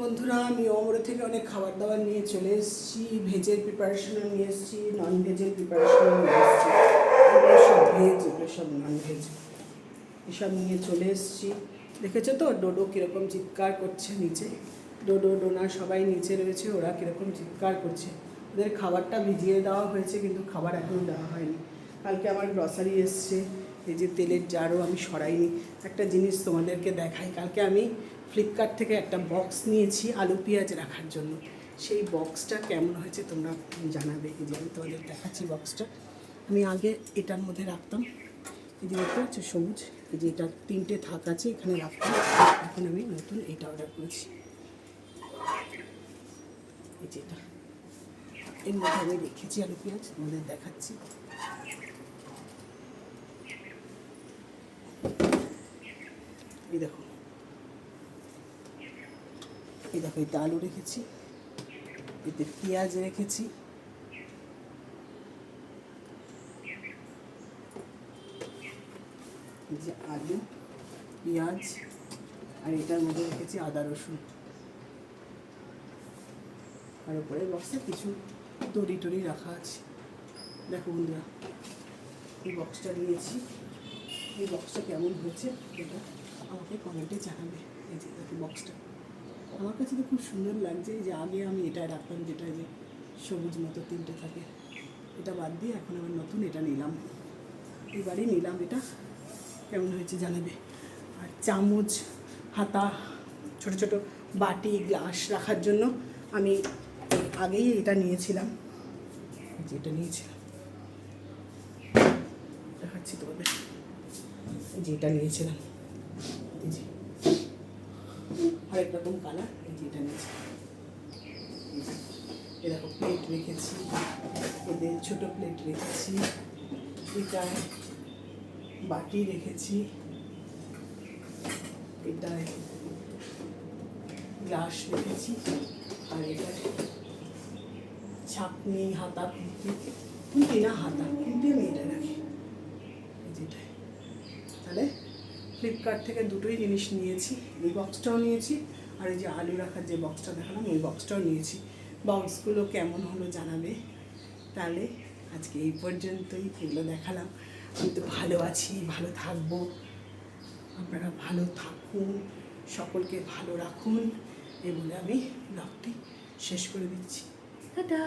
বন্ধুরা, আমি অমরে থেকে অনেক খাবার দাবার নিয়ে চলে এসেছি, ভেজের প্রিপারেশনও নিয়ে এসেছি নন ভেজের প্রিপারেশনও নিয়ে এসেছি। সব ভেজ এগুলো সব নন ভেজ এসব নিয়ে চলে এসেছি। দেখেছ তো, ডোডো কীরকম চিৎকার করছে নিচে? ডোডো, ডোনা সবাই নিচে রয়েছে, ওরা কীরকম চিৎকার করছে? ওদের খাবারটা ভিজিয়ে দেওয়া হয়েছে, কিন্তু খাবার এখনও দেওয়া হয়নি। কালকে আমার গ্রসারি এসছে এই যে তেলের জারও আমি সরাইনি। একটা জিনিস তোমাদেরকে দেখাই, কালকে আমি ফ্লিপকার্ট থেকে একটা বক্স নিয়েছি আলু পেঁয়াজ রাখার জন্য। সেই বক্সটা কেমন হয়েছে তোমরা জানাবে। এই যে আমি তোমাদের দেখাচ্ছি বক্সটা আমি আগে এটার মধ্যে রাখতাম। এই যে দেখতে পাচ্ছ, সবুজ। এই যে এটা তিনটে থাক আছে, এখানে রাখতাম। এখন আমি নতুন এটা অর্ডার করেছি। এই যে এটা। এর মধ্যে আমি রেখেছি আলু পেঁয়াজ, তোমাদের দেখাচ্ছি। এই দেখো। এই দেখো এতে আলু রেখেছি, এতে পেঁয়াজ রেখেছি। যে আলু, পেঁয়াজ, আর এটার মধ্যে রেখেছি আদা, রসুন। আর উপরে বক্সে কিছু দড়ি টড়ি রাখা আছে। দেখো বন্ধুরা, এই বক্সটা নিয়েছি। এই বক্সটা কেমন হয়েছে? এটা আমাকে কমেন্টে জানাবে এই যে দেখো বক্সটা আমার কাছে তো খুব সুন্দর লাগছে যে আগে আমি এটা রাখতাম যেটা যে সবুজ মতো তিনটে থাকে। এটা বাদ দিয়ে এখন আমার নতুন এটা নিলাম। এবারই নিলাম এটা। কেমন হয়েছে জানাবে। আর চামচ, হাতা, ছোট ছোট বাটি, গ্লাস রাখার জন্য আমি আগেই এটা নিয়েছিলাম। এই যে এটা নিয়েছিলাম। দেখাচ্ছি তোমাদের। এই যে। এটা নিয়েছিলাম আরেক রকম কালার এই যে এটা নিয়েছি। এরকম প্লেট রেখেছি। এদের ছোট প্লেট রেখেছি। এটা বাটি রেখেছি। এটা গ্লাস রেখেছি। আর এটা ছাপনি হাতা খুঁটি খুঁটি না, হাতা। খুঁটি আমি এটা রাখি। যেটাই তাহলে ফ্লিপকার্ট থেকে দুটোই জিনিস নিয়েছি, এই বক্সটাও নিয়েছি, আর এই যে আলু রাখার যে বক্সটা দেখালাম ওই বক্সটাও নিয়েছি। বক্সগুলো কেমন হলো জানাবে? তাহলে আজকে এই পর্যন্তই এগুলো দেখালাম। আমি তো ভালো আছি, ভালো থাকব। আপনারা ভালো থাকুন, সকলকে ভালো রাখুন এই বলে আমি ব্লগটি শেষ করে দিচ্ছি। টাটা!